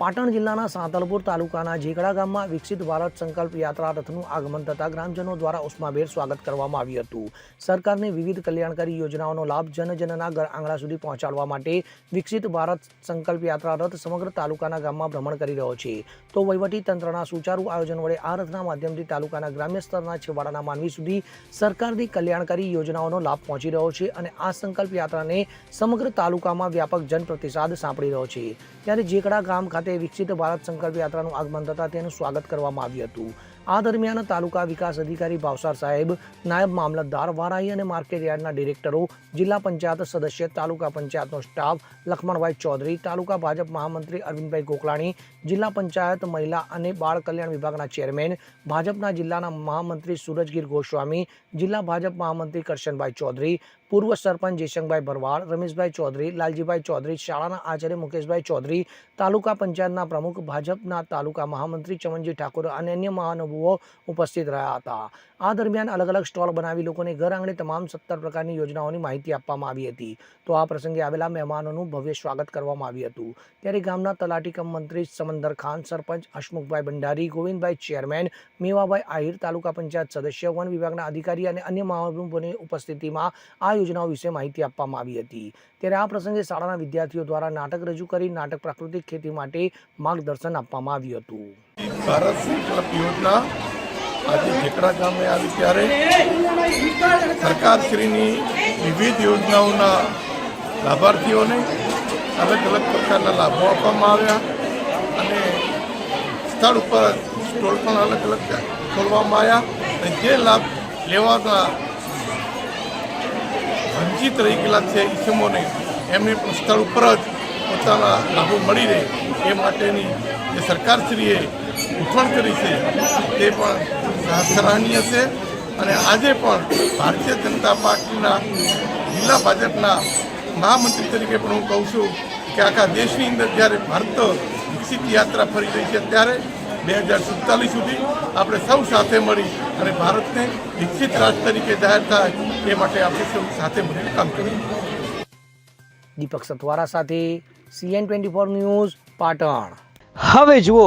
પાટણ જિલ્લાના સાંતલપુર તાલુકાના ઝીકડા ગામમાં વિકસિત ભારત સંકલ્પ યાત્રા રથનું આગમન થતાં ગ્રામજનો દ્વારા ઉષ્માભેર સ્વાગત કરવામાં આવ્યું હતું. સરકારની વિવિધ કલ્યાણકારી યોજનાઓનો લાભ જનજનના ઘર આંગણા સુધી પહોંચાડવા માટે વિકસિત ભારત સંકલ્પ યાત્રા રથ સમગ્ર તાલુકાના ગામમાં ભ્રમણ કરી રહ્યો છે. તો વહીવટી તંત્રના સુચારુ આયોજન વડે આ રથના માધ્યમથી તાલુકાના ગ્રામ્ય સ્તરના છેવાડાના માનવી સુધી સરકારની કલ્યાણકારી યોજનાઓનો લાભ પહોંચી રહ્યો છે અને આ સંકલ્પ યાત્રાને સમગ્ર તાલુકામાં વ્યાપક જનપ્રતિસાદ સાંપડી રહ્યો છે. ત્યારે જેકડા ગામ ખાતે વિકસિત ભારત સંકલ્પ યાત્રાનું આગમન થતાં તેનું સ્વાગત કરવામાં આવ્યું હતું. આ દરમિયાન તાલુકા વિકાસ અધિકારી ભાવસાર સાહેબ, નાયબ મામલતદાર વારાઈ અને માર્કેટ યાર્ડના ડિરેક્ટરો, જિલ્લા પંચાયત સદસ્ય, તાલુકા પંચાયતનો સ્ટાફ, લખમણભાઈ ચૌધરી, તાલુકા ભાજપ મહામંત્રી અરવિંદભાઈ ગોકલાણી જિલ્લા પંચાયત મહિલા અને બાળ કલ્યાણ વિભાગના ચેરમેન, ભાજપના જિલ્લાના મહામંત્રી સુરજગીર ગોસ્વામી, જિલ્લા ભાજપ મહામંત્રી કરશનભાઈ ચૌધરી, પૂર્વ સરપંચ જયશંકભાઈ ભરવાડ, રમેશભાઈ ચૌધરી, લાલજીભાઈ ચૌધરી, શાળાના આચાર્ય મુકેશભાઈ ચૌધરી, તાલુકા પંચાયતના પ્રમુખ, ભાજપના તાલુકા મહામંત્રી ચમનજી ઠાકોર અને અન્ય મહાનુભાવો ઉપસ્થિત રહ્યા હતા. આ દરમિયાન અલગ અલગ સ્ટોલ બનાવી લોકોને ઘર આંગણે તમામ સત્તર પ્રકારની યોજનાઓની માહિતી આપવામાં આવી હતી. તો આ પ્રસંગે આવેલા મહેમાનોનું ભવ્ય સ્વાગત કરવામાં આવ્યું હતું. ત્યારે ગામના તલાટી કમ મંત્રી સમંદર ખાન, સરપંચ હસમુખભાઈ ભંડારી, ગોવિંદભાઈ ચેરમેન, મેવાભાઈ આહિર, તાલુકા પંચાયત સદસ્ય, વન વિભાગના અધિકારી અને અન્ય મહાનુભાવોની ઉપસ્થિતિમાં આ યોજનાઓ વિશે માહિતી આપવામાં આવી હતી. ત્યારે આ પ્રસંગે શાળાના વિદ્યાર્થીઓ દ્વારા નાટક રજૂ કરી નાટક પ્રાકૃતિક ખેતી માટે માર્ગદર્શન આપવામાં આવ્યું હતું. ભારત સંકલ્પ યોજના આજે ઠેકડા ગામે આવી ત્યારે સરકારશ્રીની વિવિધ યોજનાઓના લાભાર્થીઓને અલગ અલગ પ્રકારના લાભો આપવામાં આવ્યા અને સ્થળ ઉપર સ્ટોલ પણ અલગ અલગ ખોલવામાં આવ્યા અને જે લાભ લેવાના વંચિત રહી ગયેલા છે ઈસમોને એમને પણ સ્થળ ઉપર જ પોતાના લાભો મળી રહે એ માટેની જે સરકારશ્રીએ ગોઠવણ કરી છે. તે પણ સરાહનીય છે. અને આજે પણ ભારતીય જનતા પાર્ટીના જિલ્લા ભાજપના મહામંત્રી તરીકે પણ હું કહું છું કે આખા દેશની અંદર જ્યારે ભારત વિકસિત યાત્રા ફરી રહી છે ત્યારે બે હજાર સુડતાલીસ સુધી આપણે સૌ સાથે મળી અને ભારતને વિકસિત રાષ્ટ્ર તરીકે જાહેર થાય એ માટે આપણે સૌ સાથે મળીને કામ કરીએ. દીપક સતવારા સાથે CN twenty four news Patan. હવે જુઓ